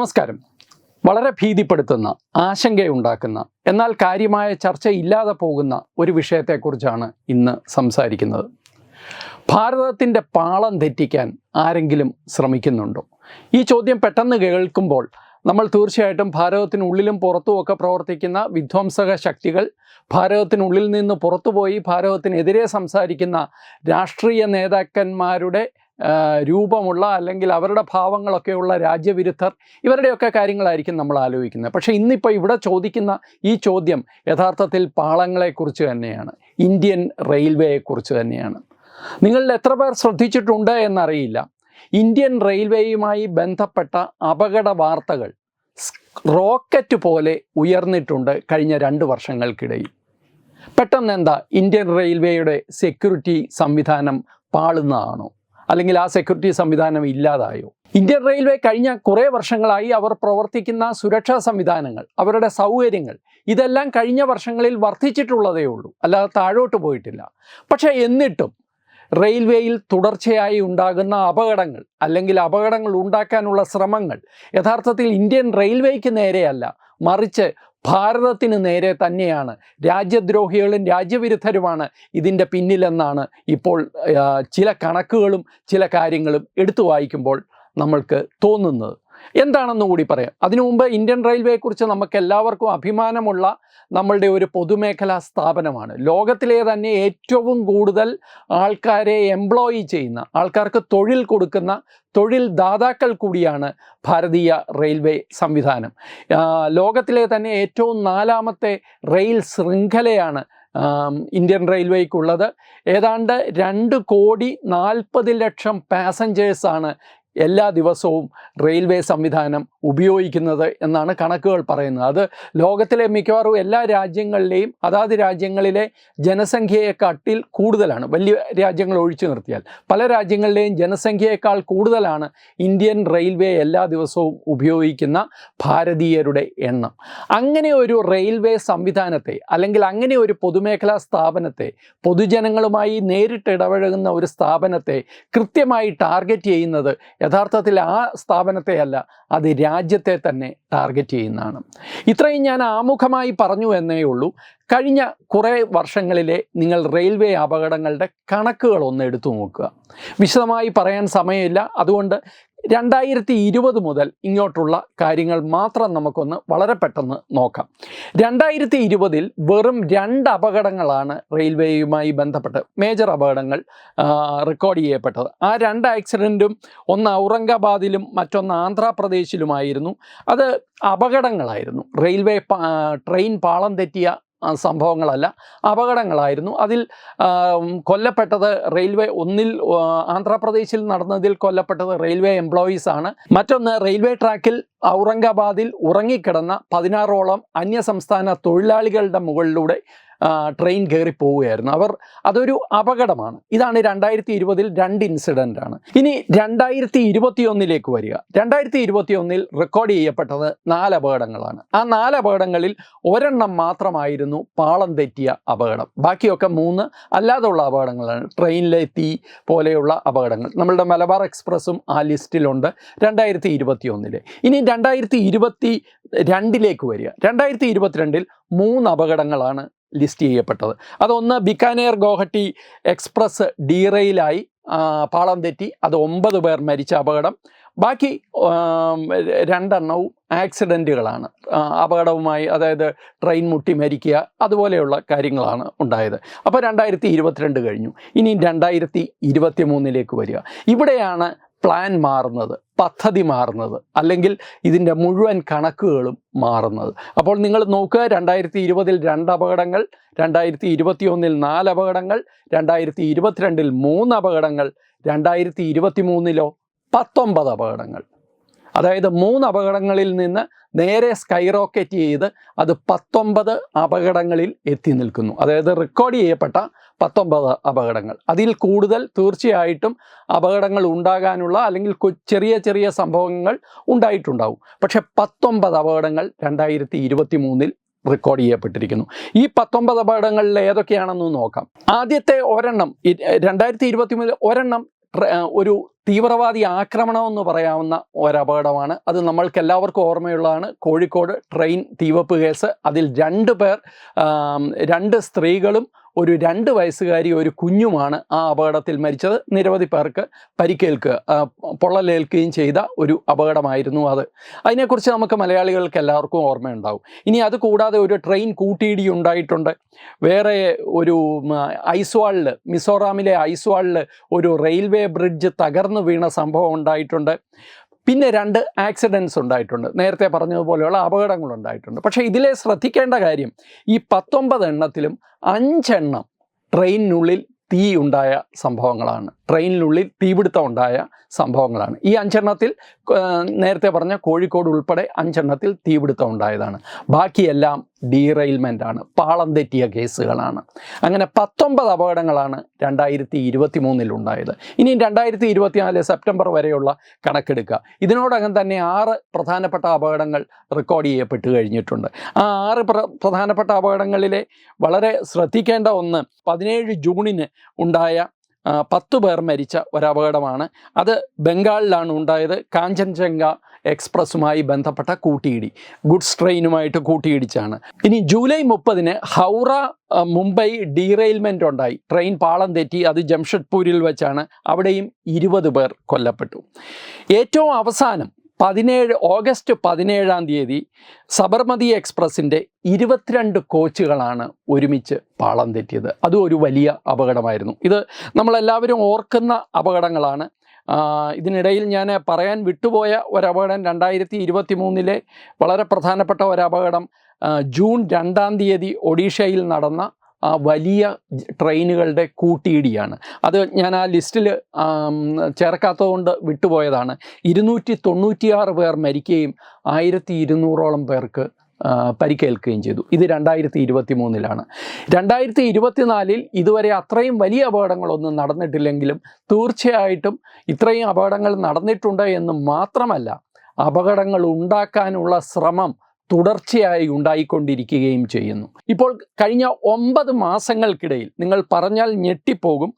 നമസ്കാരം. വളരെ ഭീതിപ്പെടുത്തുന്ന ആശങ്കയുണ്ടാക്കുന്ന എന്നാൽ കാര്യമായ ചർച്ച ഇല്ലാതെ പോകുന്ന ഒരു വിഷയത്തെക്കുറിച്ചാണ് ഇന്ന് സംസാരിക്കുന്നത്. ഭാരതത്തിന്റെ പാളം തെറ്റിക്കാൻ ആരെങ്കിലും ശ്രമിക്കുന്നുണ്ടോ? ഈ ചോദ്യം പെട്ടെന്ന് കേൾക്കുമ്പോൾ നമ്മൾ തീർച്ചയായിട്ടും ഭാരതത്തിനുള്ളിലും പുറത്തുമൊക്കെ പ്രവർത്തിക്കുന്ന വിധ്വംസക ശക്തികൾ ഭാരതത്തിനുള്ളിൽ നിന്ന് പുറത്തുപോയി ഭാരതത്തിനെതിരെ സംസാരിക്കുന്ന രാഷ്ട്രീയ നേതാക്കന്മാരുടെ രൂപമുള്ള അല്ലെങ്കിൽ അവരുടെ ഭാവങ്ങളൊക്കെയുള്ള രാജ്യവിരുദ്ധർ ഇവരുടെയൊക്കെ കാര്യങ്ങളായിരിക്കും നമ്മൾ ആലോചിക്കുന്നത്. പക്ഷേ ഇന്നിപ്പോൾ ഇവിടെ ചോദിക്കുന്ന ഈ ചോദ്യം യഥാർത്ഥത്തിൽ പാളങ്ങളെക്കുറിച്ച് തന്നെയാണ്. ഇന്ത്യൻ റെയിൽവേയെക്കുറിച്ച് തന്നെയാണ്. നിങ്ങളിൽ എത്ര പേർ ശ്രദ്ധിച്ചിട്ടുണ്ട് എന്നറിയില്ല. ഇന്ത്യൻ റെയിൽവേയുമായി ബന്ധപ്പെട്ട അപകട വാർത്തകൾ റോക്കറ്റ് പോലെ ഉയർന്നിട്ടുണ്ട് കഴിഞ്ഞ രണ്ട് വർഷങ്ങൾക്കിടയിൽ. പെട്ടെന്ന് എന്താ ഇന്ത്യൻ റെയിൽവേയുടെ സെക്യൂരിറ്റി സംവിധാനം പാളുന്നതാണോ? അല്ലെങ്കിൽ ആ സെക്യൂരിറ്റി സംവിധാനം ഇല്ലാതായോ? ഇന്ത്യൻ റെയിൽവേ കഴിഞ്ഞ കുറേ വർഷങ്ങളായി അവർ പ്രവർത്തിക്കുന്ന സുരക്ഷാ സംവിധാനങ്ങൾ അവരുടെ സൗകര്യങ്ങൾ ഇതെല്ലാം കഴിഞ്ഞ വർഷങ്ങളിൽ വർദ്ധിച്ചിട്ടുള്ളതേ ഉള്ളൂ. അല്ലാതെ താഴോട്ട് പോയിട്ടില്ല. പക്ഷേ എന്നിട്ടും റെയിൽവേയിൽ തുടർച്ചയായി ഉണ്ടാകുന്ന അപകടങ്ങൾ അല്ലെങ്കിൽ അപകടങ്ങൾ ഉണ്ടാക്കാനുള്ള ശ്രമങ്ങൾ യഥാർത്ഥത്തിൽ ഇന്ത്യൻ റെയിൽവേക്ക് നേരെയല്ല. മറിച്ച് ഭാരതത്തിന് നേരെ തന്നെയാണ്. രാജ്യദ്രോഹികളും രാജ്യവിരുദ്ധരുമാണ് ഇതിന്റെ പിന്നിലെന്നാണ് ഇപ്പോൾ ചില കണക്കുകളും ചില കാര്യങ്ങളും എടുത്തു വായിക്കുമ്പോൾ നമ്മൾക്ക് തോന്നുന്നത്. എന്താണെന്ന് കൂടി പറയാം. അതിനു മുമ്പ് ഇന്ത്യൻ റെയിൽവേയെക്കുറിച്ച് നമുക്ക് എല്ലാവർക്കും അഭിമാനമുള്ള നമ്മളുടെ ഒരു പൊതുമേഖലാ സ്ഥാപനമാണ്. ലോകത്തിലെ തന്നെ ഏറ്റവും കൂടുതൽ ആൾക്കാരെ എംപ്ലോയി ചെയ്യുന്ന ആൾക്കാർക്ക് തൊഴിൽ കൊടുക്കുന്ന തൊഴിൽ ദാതാക്കൾ കൂടിയാണ് ഭാരതീയ റെയിൽവേ സംവിധാനം. ലോകത്തിലെ തന്നെ ഏറ്റവും നാലാമത്തെ റെയിൽ ശൃംഖലയാണ് ഇന്ത്യൻ റെയിൽവേക്കുള്ളത് ഏതാണ്ട് രണ്ട് കോടി നാൽപ്പത് ലക്ഷം പാസഞ്ചേഴ്സാണ് എല്ലാ ദിവസവും റെയിൽവേ സംവിധാനം ഉപയോഗിക്കുന്നത് എന്നാണ് കണക്കുകൾ പറയുന്നത്. അത് ലോകത്തിലെ മിക്കവാറും എല്ലാ രാജ്യങ്ങളിലെയും അതാത് രാജ്യങ്ങളിലെ ജനസംഖ്യയെക്കാട്ടിൽ കൂടുതലാണ്. വലിയ രാജ്യങ്ങൾ ഒഴിച്ചു നിർത്തിയാൽ. പല രാജ്യങ്ങളിലെയും ജനസംഖ്യയേക്കാൾ കൂടുതലാണ് ഇന്ത്യൻ റെയിൽവേ എല്ലാ ദിവസവും ഉപയോഗിക്കുന്ന ഭാരതീയരുടെ എണ്ണം. അങ്ങനെ ഒരു റെയിൽവേ സംവിധാനത്തെ അല്ലെങ്കിൽ അങ്ങനെ ഒരു പൊതുമേഖലാ സ്ഥാപനത്തെ പൊതുജനങ്ങളുമായി നേരിട്ട് ഇടപഴകുന്ന ഒരു സ്ഥാപനത്തെ കൃത്യമായി ടാർഗറ്റ് ചെയ്യുന്നത് യഥാർത്ഥത്തിൽ ആ സ്ഥാപനത്തെ അല്ല അത് രാജ്യത്തെ തന്നെ ടാർഗറ്റ് ചെയ്യുന്നതാണ്. ഇത്രയും ഞാൻ ആമുഖമായി പറഞ്ഞു എന്നേ ഉള്ളൂ. കഴിഞ്ഞ കുറേ വർഷങ്ങളിലെ നിങ്ങൾ റെയിൽവേ അപകടങ്ങളുടെ കണക്കുകൾ ഒന്ന് എടുത്തു നോക്കുക. വിശദമായി പറയാൻ സമയമില്ല. അതുകൊണ്ട് രണ്ടായിരത്തി ഇരുപത് മുതൽ ഇങ്ങോട്ടുള്ള കാര്യങ്ങൾ മാത്രം നമുക്കൊന്ന് വളരെ പെട്ടെന്ന് നോക്കാം. രണ്ടായിരത്തി ഇരുപതിൽ വെറും രണ്ട് അപകടങ്ങളാണ് റെയിൽവേയുമായി ബന്ധപ്പെട്ട് മേജർ അപകടങ്ങൾ റെക്കോർഡ് ചെയ്യപ്പെട്ടത്. ആ രണ്ട് ആക്സിഡന്റും ഒന്ന് ഔറംഗാബാദിലും മറ്റൊന്ന് ആന്ധ്രാപ്രദേശിലുമായിരുന്നു. അത് അപകടങ്ങളായിരുന്നു. റെയിൽവേ ട്രെയിൻ പാളം തെറ്റിയ സംഭവങ്ങളല്ല അപകടങ്ങളായിരുന്നു. അതിൽ കൊല്ലപ്പെട്ടത് റെയിൽവേ ഒന്നിൽ ആന്ധ്രാപ്രദേശിൽ നടന്നതിൽ കൊല്ലപ്പെട്ടത് റെയിൽവേ എംപ്ലോയീസ് ആണ്. മറ്റൊന്ന് റെയിൽവേ ട്രാക്കിൽ ഔറംഗാബാദിൽ ഉറങ്ങിക്കിടന്ന പതിനാറോളം അന്യസംസ്ഥാന തൊഴിലാളികളുടെ മുകളിലൂടെ ട്രെയിൻ കയറി പോവുകയായിരുന്നു. അവർ അതൊരു അപകടമാണ്. ഇതാണ് രണ്ടായിരത്തി ഇരുപതിൽ രണ്ട് ഇൻസിഡന്റ് ആണ്. ഇനി രണ്ടായിരത്തി ഇരുപത്തി ഒന്നിലേക്ക് വരിക. രണ്ടായിരത്തി ഇരുപത്തി ഒന്നിൽ റെക്കോർഡ് ചെയ്യപ്പെട്ടത് നാല് അപകടങ്ങളാണ്. ആ നാല് അപകടങ്ങളിൽ ഒരെണ്ണം മാത്രമായിരുന്നു പാളം തെറ്റിയ അപകടം. ബാക്കിയൊക്കെ മൂന്ന് അല്ലാതെയുള്ള അപകടങ്ങളാണ്. ട്രെയിനിലെ തീ പോലെയുള്ള അപകടങ്ങൾ. നമ്മളുടെ മലബാർ എക്സ്പ്രസ്സും ആ ലിസ്റ്റിലുണ്ട് രണ്ടായിരത്തി ഇരുപത്തി ഒന്നിലെ ഇനി രണ്ടായിരത്തി ഇരുപത്തി രണ്ടിലേക്ക് വരിക. രണ്ടായിരത്തി ഇരുപത്തിരണ്ടിൽ മൂന്ന് അപകടങ്ങളാണ് ലിസ്റ്റ് ചെയ്യപ്പെട്ടത്. അതൊന്ന് ബിക്കാനേർ ഗോഹട്ടി എക്സ്പ്രസ് ഡീറെയിലായി പാളം തെറ്റി. അത് ഒമ്പത് പേർ മരിച്ച അപകടം. ബാക്കി രണ്ടെണ്ണവും ആക്സിഡന്റുകളാണ് അപകടവുമായി അതായത് ട്രെയിൻ മുട്ടി മരിക്കുക അതുപോലെയുള്ള കാര്യങ്ങളാണ് ഉണ്ടായത്. അപ്പോൾ രണ്ടായിരത്തി ഇരുപത്തിരണ്ട് കഴിഞ്ഞു. ഇനി രണ്ടായിരത്തി ഇരുപത്തി മൂന്നിലേക്ക് വരിക. ഇവിടെയാണ് പ്ലാൻ മാറുന്നത് പദ്ധതി മാറുന്നത് അല്ലെങ്കിൽ ഇതിന്റെ മുഴുവൻ കണക്കുകളും മാറുന്നത്. അപ്പോൾ നിങ്ങൾ നോക്കുക രണ്ടായിരത്തി ഇരുപതിൽ രണ്ട് അപകടങ്ങൾ രണ്ടായിരത്തി ഇരുപത്തി ഒന്നിൽ നാല് അപകടങ്ങൾ രണ്ടായിരത്തി ഇരുപത്തിരണ്ടിൽ മൂന്ന് അപകടങ്ങൾ രണ്ടായിരത്തി ഇരുപത്തി മൂന്നിലോ പത്തൊമ്പത് അപകടങ്ങൾ. അതായത് മൂന്ന് അപകടങ്ങളിൽ നിന്ന് നേരെ സ്കൈ റോക്കറ്റ് ചെയ്ത് അത് പത്തൊമ്പത് അപകടങ്ങളിൽ എത്തി നിൽക്കുന്നു. അതായത് റെക്കോർഡ് ചെയ്യപ്പെട്ട പത്തൊമ്പത് അപകടങ്ങൾ. അതിൽ കൂടുതൽ തീർച്ചയായിട്ടും അപകടങ്ങൾ ഉണ്ടാകാനുള്ള അല്ലെങ്കിൽ ചെറിയ ചെറിയ സംഭവങ്ങൾ ഉണ്ടായിട്ടുണ്ടാവും. പക്ഷേ പത്തൊമ്പത് അപകടങ്ങൾ രണ്ടായിരത്തി ഇരുപത്തി മൂന്നിൽ റെക്കോർഡ് ചെയ്യപ്പെട്ടിരിക്കുന്നു. ഈ പത്തൊമ്പത് അപകടങ്ങളിൽ ഏതൊക്കെയാണെന്ന് നോക്കാം. ആദ്യത്തെ ഒരെണ്ണം രണ്ടായിരത്തി ഇരുപത്തി മൂന്നിൽ ഒരെണ്ണം ഒരു തീവ്രവാദി ആക്രമണം എന്ന് പറയാവുന്ന ഒരപകടമാണ്. അത് നമ്മൾക്ക് എല്ലാവർക്കും ഓർമ്മയുള്ളതാണ്. കോഴിക്കോട് ട്രെയിൻ തീവപ്പ് കേസ്. അതിൽ രണ്ട് പേർ രണ്ട് സ്ത്രീകളും ഒരു രണ്ട് വയസ്സുകാരി ഒരു കുഞ്ഞുമാണ് ആ അപകടത്തിൽ മരിച്ചത്. നിരവധി പേർക്ക് പരിക്കേൽക്കുക പൊള്ളലേൽക്കുകയും ചെയ്ത ഒരു അപകടമായിരുന്നു അത്. അതിനെക്കുറിച്ച് നമുക്ക് മലയാളികൾക്ക് എല്ലാവർക്കും ഓർമ്മയുണ്ടാവും. ഇനി അത് കൂടാതെ ഒരു ട്രെയിൻ കൂട്ടിയിടി ഉണ്ടായിട്ടുണ്ട്. വേറെ ഒരു ഐസ്വാളിൽ മിസോറാമിലെ ഐസ്വാളിൽ ഒരു റെയിൽവേ ബ്രിഡ്ജ് തകർന്നു വീണ സംഭവം ഉണ്ടായിട്ടുണ്ട്. പിന്നെ രണ്ട് ആക്സിഡൻസ് ഉണ്ടായിട്ടുണ്ട്. നേരത്തെ പറഞ്ഞതുപോലെയുള്ള അപകടങ്ങൾ ഉണ്ടായിട്ടുണ്ട്. പക്ഷേ ഇതിലെ ശ്രദ്ധിക്കേണ്ട കാര്യം ഈ പത്തൊമ്പത് എണ്ണത്തിലും അഞ്ചെണ്ണം ട്രെയിനിനുള്ളിൽ തീ ഉണ്ടായ സംഭവങ്ങളാണ്. ട്രെയിനിനുള്ളിൽ തീപിടുത്തം ഉണ്ടായ സംഭവങ്ങളാണ്. ഈ അഞ്ചെണ്ണത്തിൽ നേരത്തെ പറഞ്ഞ കോഴിക്കോട് ഉൾപ്പെടെ അഞ്ചെണ്ണത്തിൽ തീപിടുത്തം ഉണ്ടായതാണ്. ബാക്കിയെല്ലാം ഡീറെയിൽമെന്റ് ആണ് പാളം തെറ്റിയ കേസുകളാണ്. അങ്ങനെ പത്തൊമ്പത് അപകടങ്ങളാണ് രണ്ടായിരത്തി ഇരുപത്തി മൂന്നിൽ ഉണ്ടായത്. ഇനി രണ്ടായിരത്തി ഇരുപത്തിനാല് സെപ്റ്റംബർ വരെയുള്ള കണക്കെടുക്കുക. ഇതിനോടകം തന്നെ ആറ് പ്രധാനപ്പെട്ട അപകടങ്ങൾ റെക്കോർഡ് ചെയ്യപ്പെട്ട് കഴിഞ്ഞിട്ടുണ്ട്. ആ ആറ് പ്രധാനപ്പെട്ട അപകടങ്ങളിലെ വളരെ ശ്രദ്ധിക്കേണ്ട ഒന്ന് പതിനേഴ് ജൂണിന് ഉണ്ടായ പത്ത് പേർ മരിച്ച ഒരപകടമാണ്. അത് ബംഗാളിലാണ് ഉണ്ടായത്. കാഞ്ചൻജംഗ എക്സ്പ്രസ്സുമായി ബന്ധപ്പെട്ട കൂട്ടിയിടി. ഗുഡ്സ് ട്രെയിനുമായിട്ട് കൂട്ടിയിടിച്ചാണ്. ഇനി ജൂലൈ മുപ്പതിന് ഹൗറ മുംബൈ ഡീറെയിൽമെന്റ് ഉണ്ടായി. ട്രെയിൻ പാളം തെറ്റി അത് ജംഷഡ്പൂരിൽ വെച്ചാണ് അവിടെയും ഇരുപത് പേർ കൊല്ലപ്പെട്ടു. ഏറ്റവും അവസാനം പതിനേഴ് ഓഗസ്റ്റ് പതിനേഴാം തീയതി സബർമതി എക്സ്പ്രസിന്റെ ഇരുപത്തിരണ്ട് കോച്ചുകളാണ് ഒരുമിച്ച് പാളം തെറ്റിയത്. അതും ഒരു വലിയ അപകടമായിരുന്നു. ഇത് നമ്മളെല്ലാവരും ഓർക്കുന്ന അപകടങ്ങളാണ്. ഇതിനിടയിൽ ഞാൻ പറയാൻ വിട്ടുപോയ ഒരപകടം രണ്ടായിരത്തി ഇരുപത്തി മൂന്നിലെ വളരെ പ്രധാനപ്പെട്ട ഒരപകടം ജൂൺ രണ്ടാം തീയതി ഒഡീഷയിൽ നടന്ന ആ വലിയ ട്രെയിനുകളുടെ കൂട്ടിയിടിയാണ്. അത് ഞാൻ ആ ലിസ്റ്റിൽ ചേർക്കാത്തതുകൊണ്ട് വിട്ടുപോയതാണ്. ഇരുന്നൂറ്റി തൊണ്ണൂറ്റിയാറ് പേർ മരിക്കുകയും ആയിരത്തി ഇരുന്നൂറോളം പേർക്ക് പരിക്കേൽക്കുകയും ചെയ്തു. ഇത് രണ്ടായിരത്തി ഇരുപത്തി മൂന്നിലാണ് രണ്ടായിരത്തി ഇരുപത്തിനാലിൽ ഇതുവരെ അത്രയും വലിയ അപകടങ്ങളൊന്നും നടന്നിട്ടില്ലെങ്കിലും തീർച്ചയായിട്ടും ഇത്രയും അപകടങ്ങൾ നടന്നിട്ടുണ്ട് എന്ന് മാത്രമല്ല അപകടങ്ങൾ ഉണ്ടാക്കാനുള്ള ശ്രമം തുടർച്ചയായി ഉണ്ടായിക്കൊണ്ടിരിക്കുകയും ചെയ്യുന്നു. ഇപ്പോൾ കഴിഞ്ഞ ഒമ്പത് മാസങ്ങൾക്കിടയിൽ നിങ്ങൾ പറഞ്ഞാൽ ഞെട്ടിപ്പോകും.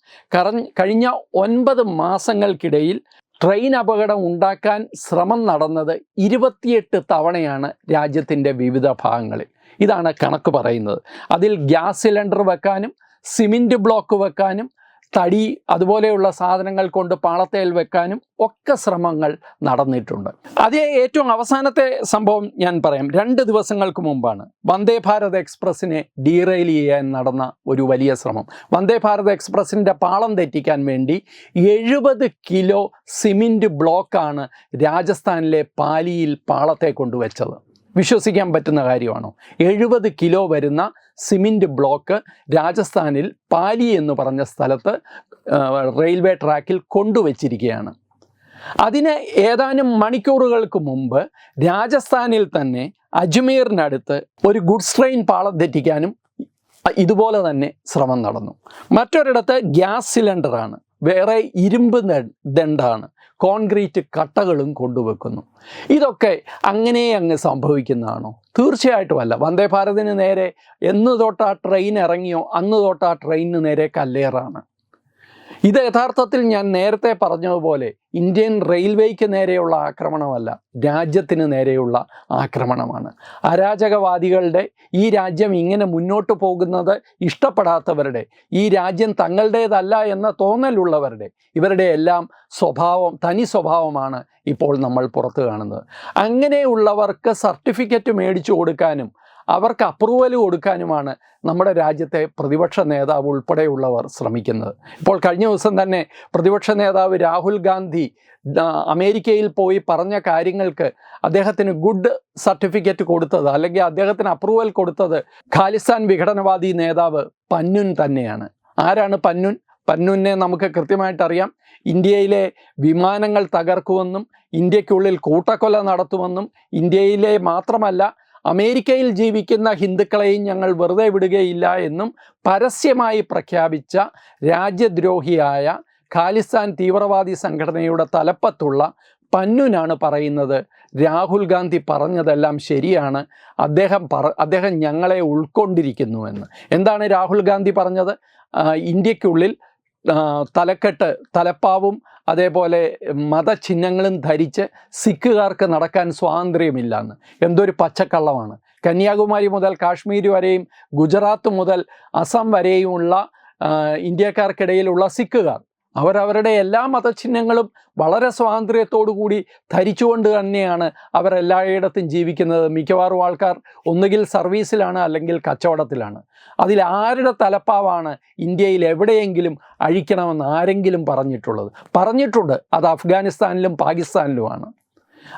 കഴിഞ്ഞ ഒൻപത് മാസങ്ങൾക്കിടയിൽ ട്രെയിൻ അപകടം ഉണ്ടാക്കാൻ ശ്രമം നടന്നത് ഇരുപത്തിയെട്ട് തവണയാണ് രാജ്യത്തിന്റെ വിവിധ ഭാഗങ്ങളിൽ. ഇതാണ് കണക്ക് പറയുന്നത്. അതിൽ ഗ്യാസ് സിലിണ്ടർ വെക്കാനും സിമെന്റ് ബ്ലോക്ക് വെക്കാനും തടി അതുപോലെയുള്ള സാധനങ്ങൾ കൊണ്ട് പാളത്തേൽ വെക്കാനും ഒക്കെ ശ്രമങ്ങൾ നടന്നിട്ടുണ്ട്. അതേ ഏറ്റവും അവസാനത്തെ സംഭവം ഞാൻ പറയാം. രണ്ട് ദിവസങ്ങൾക്ക് മുമ്പാണ് വന്ദേ ഭാരത് എക്സ്പ്രസ്സിനെ ഡീറെയിൽ ചെയ്യാൻ നടന്ന ഒരു വലിയ ശ്രമം. വന്ദേ ഭാരത് എക്സ്പ്രസ്സിന്റെ പാളം തെറ്റിക്കാൻ വേണ്ടി എഴുപത് കിലോ സിമെന്റ് ബ്ലോക്കാണ് രാജസ്ഥാനിലെ പാലിയിൽ പാളത്തെ കൊണ്ടുവച്ചത്. വിശ്വസിക്കാൻ പറ്റുന്ന കാര്യമാണോ? എഴുപത് കിലോ വരുന്ന സിമെന്റ് ബ്ലോക്ക് രാജസ്ഥാനിൽ പാലി എന്ന് പറഞ്ഞ സ്ഥലത്ത് റെയിൽവേ ട്രാക്കിൽ കൊണ്ടുവച്ചിരിക്കുകയാണ്. അതിന് ഏതാനും മണിക്കൂറുകൾക്ക് മുമ്പ് രാജസ്ഥാനിൽ തന്നെ അജ്മീറിനടുത്ത് ഒരു ഗുഡ്സ് ട്രെയിൻ പാളം തെറ്റിക്കാനും ഇതുപോലെ തന്നെ ശ്രമം നടന്നു. മറ്റൊരിടത്ത് ഗ്യാസ് സിലിണ്ടറാണ്. വേറെ ഇരുമ്പ് ദണ്ടാണ്. കോൺക്രീറ്റ് കട്ടകളും കൊണ്ടുവെക്കുന്നു. ഇതൊക്കെ അങ്ങനെ അങ്ങ് സംഭവിക്കുന്നതാണോ? തീർച്ചയായിട്ടും അല്ല വന്ദേ ഭാരതിന് നേരെ എന്ന് തൊട്ട് ആ ട്രെയിൻ ഇറങ്ങിയോ അന്ന് തൊട്ട് ആ ട്രെയിനിന് നേരെ കല്ലേറാണ്. ഇത് യഥാർത്ഥത്തിൽ ഞാൻ നേരത്തെ പറഞ്ഞതുപോലെ ഇന്ത്യൻ റെയിൽവേക്ക് നേരെയുള്ള ആക്രമണമല്ല രാജ്യത്തിന് നേരെയുള്ള ആക്രമണമാണ്. അരാജകവാദികളുടെ ഈ രാജ്യം ഇങ്ങനെ മുന്നോട്ട് പോകുന്നത് ഇഷ്ടപ്പെടാത്തവരുടെ ഈ രാജ്യം തങ്ങളുടേതല്ല എന്ന തോന്നലുള്ളവരുടെ ഇവരുടെ എല്ലാം സ്വഭാവം തനി സ്വഭാവമാണ് ഇപ്പോൾ നമ്മൾ പുറത്തു കാണുന്നത്. അങ്ങനെയുള്ളവർക്ക് സർട്ടിഫിക്കറ്റ് മേടിച്ചു കൊടുക്കാനും അവർക്ക് അപ്രൂവൽ കൊടുക്കാനുമാണ് നമ്മുടെ രാജ്യത്തെ പ്രതിപക്ഷ നേതാവ് ഉൾപ്പെടെയുള്ളവർ ശ്രമിക്കുന്നത്. ഇപ്പോൾ കഴിഞ്ഞ ദിവസം തന്നെ പ്രതിപക്ഷ നേതാവ് രാഹുൽ ഗാന്ധി അമേരിക്കയിൽ പോയി പറഞ്ഞ കാര്യങ്ങൾക്ക് അദ്ദേഹത്തിന് ഗുഡ് സർട്ടിഫിക്കറ്റ് കൊടുത്തത് അല്ലെങ്കിൽ അദ്ദേഹത്തിന് അപ്രൂവൽ കൊടുത്തത് ഖാലിസ്ഥാൻ വിഘടനവാദി നേതാവ് പന്നുൻ തന്നെയാണ്. ആരാണ് പന്നുൻ? പന്നുനെ നമുക്ക് കൃത്യമായിട്ട് അറിയാം ഇന്ത്യയിലെ വിമാനങ്ങൾ തകർക്കുമെന്നും ഇന്ത്യക്കുള്ളിൽ കൂട്ടക്കൊല നടത്തുമെന്നും ഇന്ത്യയിലെ മാത്രമല്ല അമേരിക്കയിൽ ജീവിക്കുന്ന ഹിന്ദുക്കളെയും ഞങ്ങൾ വെറുതെ വിടുകയില്ല എന്നും പരസ്യമായി പ്രഖ്യാപിച്ച രാജ്യദ്രോഹിയായ ഖാലിസ്ഥാൻ തീവ്രവാദി സംഘടനയുടെ തലപ്പത്തുള്ള പന്നുനാണ് പറയുന്നത്. രാഹുൽ ഗാന്ധി പറഞ്ഞതെല്ലാം ശരിയാണ്. അദ്ദേഹം പറ അദ്ദേഹം ഞങ്ങളെ ഉൾക്കൊണ്ടിരിക്കുന്നുവെന്ന്. എന്താണ് രാഹുൽ ഗാന്ധി പറഞ്ഞത്? ഇന്ത്യക്കുള്ളിൽ തലക്കെട്ട് തലപ്പാവും അതേപോലെ മതചിഹ്നങ്ങളും ധരിച്ച് സിഖുകാർക്ക് നടക്കാൻ സ്വാതന്ത്ര്യമില്ലെന്ന്. എന്തൊരു പച്ചക്കള്ളമാണ്. കന്യാകുമാരി മുതൽ കാശ്മീർ വരെയും ഗുജറാത്ത് മുതൽ അസം വരെയുമുള്ള ഇന്ത്യക്കാർക്കിടയിലുള്ള സിഖുകാർ. അവരവരുടെ എല്ലാ മതചിഹ്നങ്ങളും വളരെ സ്വാതന്ത്ര്യത്തോടു കൂടി ധരിച്ചുകൊണ്ട് തന്നെയാണ് അവരെല്ലായിടത്തും ജീവിക്കുന്നത്. മിക്കവാറും ആൾക്കാർ ഒന്നുകിൽ സർവീസിലാണ് അല്ലെങ്കിൽ കച്ചവടത്തിലാണ്. അതിൽ ആരുടെ തലപ്പാവാണ് ഇന്ത്യയിൽ എവിടെയെങ്കിലും അഴിക്കണമെന്ന് ആരെങ്കിലും പറഞ്ഞിട്ടുള്ളത്? പറഞ്ഞിട്ടുണ്ട്. അത് അഫ്ഗാനിസ്ഥാനിലും പാകിസ്ഥാനിലുമാണ്.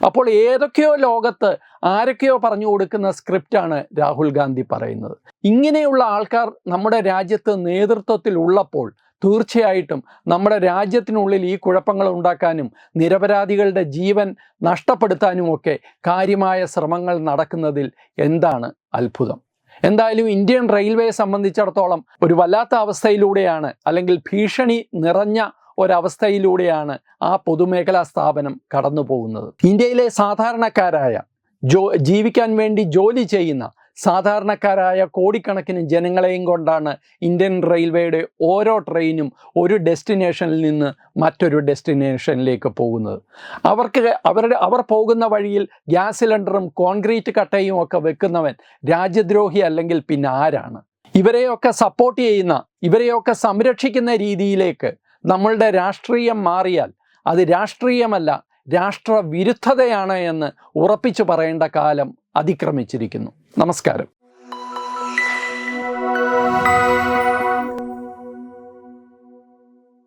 അപ്പോൾ ഏതൊക്കെയോ ലോകത്ത് ആരൊക്കെയോ പറഞ്ഞു കൊടുക്കുന്ന സ്ക്രിപ്റ്റാണ് രാഹുൽ ഗാന്ധി പറയുന്നത്. ഇങ്ങനെയുള്ള ആൾക്കാർ നമ്മുടെ രാജ്യത്ത് നേതൃത്വത്തിൽ ഉള്ളപ്പോൾ തീർച്ചയായിട്ടും നമ്മുടെ രാജ്യത്തിനുള്ളിൽ ഈ കുഴപ്പങ്ങൾ ഉണ്ടാക്കാനും നിരപരാധികളുടെ ജീവൻ നഷ്ടപ്പെടുത്താനുമൊക്കെ കാര്യമായ ശ്രമങ്ങൾ നടക്കുന്നതിൽ എന്താണ് അത്ഭുതം? എന്തായാലും ഇന്ത്യൻ റെയിൽവേയെ സംബന്ധിച്ചിടത്തോളം ഒരു വല്ലാത്ത അവസ്ഥയിലൂടെയാണ് അല്ലെങ്കിൽ ഭീഷണി നിറഞ്ഞ ഒരവസ്ഥയിലൂടെയാണ് ആ പൊതുമേഖലാ സ്ഥാപനം കടന്നു പോകുന്നത് ഇന്ത്യയിലെ സാധാരണക്കാരായ ജോ ജീവിക്കാൻ വേണ്ടി ജോലി ചെയ്യുന്ന സാധാരണക്കാരായ കോടിക്കണക്കിന് ജനങ്ങളെയും കൊണ്ടാണ് ഇന്ത്യൻ റെയിൽവേയുടെ ഓരോ ട്രെയിനും ഒരു ഡെസ്റ്റിനേഷനിൽ നിന്ന് മറ്റൊരു ഡെസ്റ്റിനേഷനിലേക്ക് പോകുന്നത്. അവർക്ക് അവരുടെ അവർ പോകുന്ന വഴിയിൽ ഗ്യാസ് സിലിണ്ടറും കോൺക്രീറ്റ് കട്ടയും ഒക്കെ വെക്കുന്നവൻ രാജ്യദ്രോഹി അല്ലെങ്കിൽ പിന്നെ ആരാണ്? ഇവരെയൊക്കെ സപ്പോർട്ട് ചെയ്യുന്ന ഇവരെയൊക്കെ സംരക്ഷിക്കുന്ന രീതിയിലേക്ക് നമ്മളുടെ രാഷ്ട്രീയം മാറിയാൽ അത് രാഷ്ട്രീയമല്ല രാഷ്ട്രവിരുദ്ധതയാണ് എന്ന് ഉറപ്പിച്ചു പറയേണ്ട കാലം അതിക്രമിച്ചിരിക്കുന്നു. നമസ്കാരം